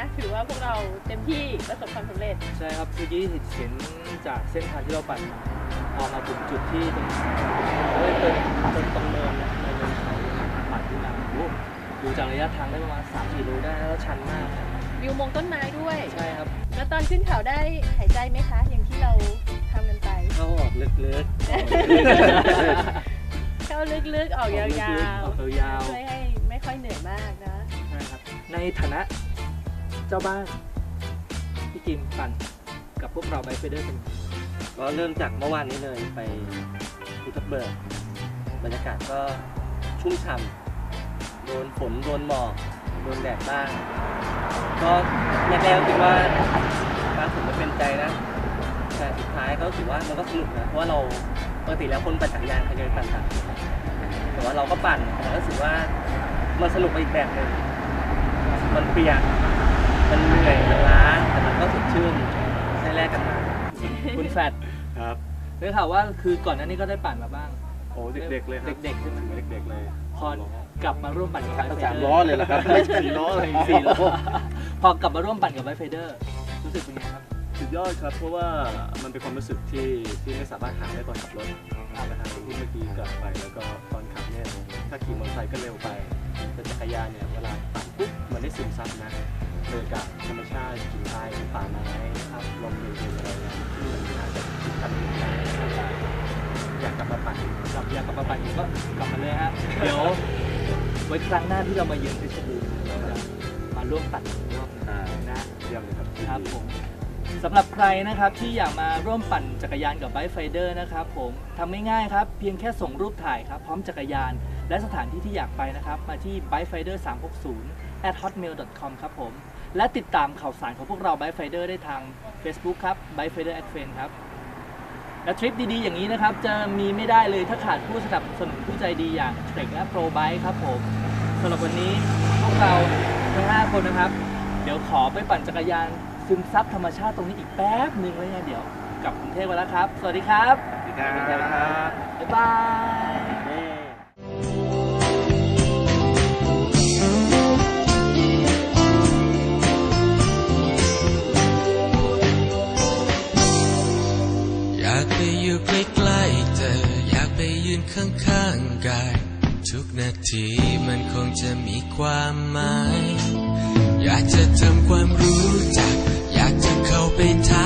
ะ ถือว่าพวกเราเต็มที่ประสบความสำเร็จ ใช่ครับเมื่อกี้เห็นจากเส้นทางที่เราปั่นมาพอมาถึงจุดที่ตรงเฮ้เป็นเป็นตรงเนินนะเนินเขาปั่นขึ้นมาโอ้ดูจากระยะทางได้ประมาณสี่โลได้แล้วชันมากวิวมองต้นไม้ด้วย ใช่ครับแล้วตอนขึ้นเขาได้หายใจไหมคะ อย่างที่เราทำกันไป เข้าออกลึกๆเข้าออลึกเข้าลึออกยาวๆๆออกยาวๆ เพื่อให้ไม่ค่อยเหนื่อยมากนะ ใช่ครับในฐานะ เจ้าบ้านพี่กิมปั่นกับพวกเราไบเฟเดอร์เป็นก็เริ่มจากเมื่อวานนี้เลยไปภูทับเบิกบรรยากาศก็ชุ่มฉ่ำโดนฝนโดนหมอกโดนแดดบ้างก็แรกๆก็คิดว่าฟ้าฝนไม่เป็นใจนะแต่สุดท้ายก็ถือว่ามันก็สนุกนะเพราะว่าเราปกติแล้วคนปั่นจักรยานเขาจะไปปั่นจักรแต่ว่าเราก็ปั่นแต่ก็รู้สึกว่ามันสนุกไปอีกแบบหนึ่งมันเปียก มันเหนื่อยมันล้าแต่มันก็สดชื่นใช้แลกกันมาคุณแฟดครับได้ข่าวว่าคือก่อนหน้านี้ก็ได้ปั่นมาบ้าง โอ้เด็กๆเลยครับเด็กๆใช่ไหมเด็กๆเลยพอกลับมาร่วมปั่นกับไบเฟเดอร์สามล้อเลยเหรอครับไม่สี่ล้อเลยสี่ล้อพอกลับมาร่วมปั่นกับไบเฟเดอร์ รู้สึกเป็นไงครับ สุดยอดครับ เพราะว่ามันเป็นความรู้สึกที่ที่ไม่สามารถหาได้ตอนขับรถนะฮะที่เมื่อกี้กลับไปแล้วก็ตอนขับเนี่ยถ้าขี่มอเตอร์ไซค์ก็เร็วไปแต่จักรยานเนี่ยเวลาปั่นปุ๊บมันได้ซึมซับนะเจ อกับธรรมชาติกิ่งไม้ป่าไม้ครับลมเย็นๆอะไรเนี่ยที่มันอาจจะทำให้ได้อยากกลับมาปั่นกลับอยากกลับมาปั่นอีกก็กลับมาเลยฮะเดี๋ยวไว้ครั้งหน้าที่เรามาเยือนเพชรบูรณ์เราจะมาร่วมปั่นกรอบหนึงอ่านะเยี่ยมเลยครับครับผมสำหรับใครนะครับที่อยากมาร่วมปั่นจักรยานกับไบค์ไฟเดอร์นะครับผมทำง่ายๆครับ เพียงแค่ส่งรูปถ่ายครับ พร้อมจักรยาน และสถานที่ที่อยากไปนะครับ มาที่ bike finder 360 at hotmail com ครับผม และติดตามข่าวสารของพวกเรา Bike Finder ได้ทาง Facebook ครับ Bike Finder at Friend ครับ และทริปดีๆ อย่างนี้นะครับ จะมีไม่ได้เลยถ้าขาดผู้สนับสนุนผู้ใจดีอย่างเทรคและ Pro Bike ครับผมสำหรับวันนี้พวกเราทั้ง 5 คนนะครับ เดี๋ยวขอไปปั่นจักรยานซึมซับธรรมชาติตรงนี้อีกแป๊บหนึ่งแล้วเนี่ยเดี๋ยวกลับกรุงเทพไปแล้วครับ สวัสดีครับ สวัสดีครับ บ๊ายบายอย นข้างๆกาย ทุกนาทีมันคงจะมีความหมาย อยากจะทำความรู้จัก อยากจะเข้าไปทัก